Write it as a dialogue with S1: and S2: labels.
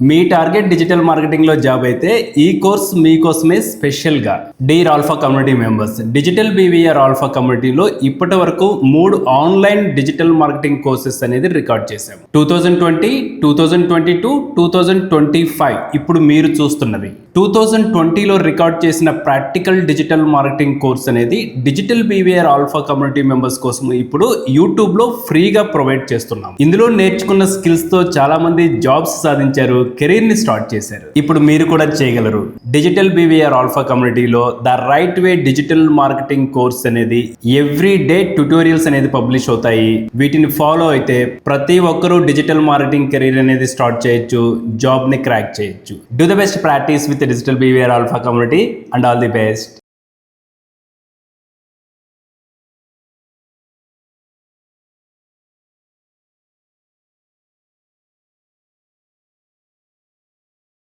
S1: మీ target digital మార్కెటింగ్లో job అయితే ఈ కోర్స్ మీకోసమే స్పెషల్గా dear Alpha community members digital BVR Alpha కమ్యూనిటీలో ఇప్పటి వరకు మూడు ఆన్లైన్ డిజిటల్ మార్కెటింగ్ కోర్సెస్ అనేది రికార్డ్ చేశాము. Two thousand twenty two thousand twenty two two thousand twenty five ఇప్పుడు మీరు చూస్తున్నది టూ థౌజండ్ ట్వంటీలో రికార్డ్ చేసిన ప్రాక్టికల్ డిజిటల్ మార్కెటింగ్ కోర్స్ అనేది digital BVR Alpha community members కోసం ఇప్పుడు యూట్యూబ్లో ఫ్రీగా ప్రొవైడ్ చేస్తున్నాం ఇందులో నేర్చుకున్న స్కిల్స్తో చాలా మంది జాబ్స్ సాధించారు కెరీర్ని స్టార్ట్ చేశారు. ఇప్పుడు మీరు కూడా చేయగలరు. డిజిటల్ బీవీఆర్ ఆల్ఫా కమ్యూనిటీలో the right way digital marketing course అనేది ఎవ్రీ డే ట్యూటోరియల్స్ అనేది పబ్లిష్ అవుతాయి. వీటిని ఫాలో అయితే ప్రతి ఒక్కరూ డిజిటల్ మార్కెటింగ్ కెరీర్ అనేది స్టార్ట్ చేయొచ్చు జాబ్ని క్రాక్ చేయొచ్చు. Do the best practice with digital BVR Alpha community and all the best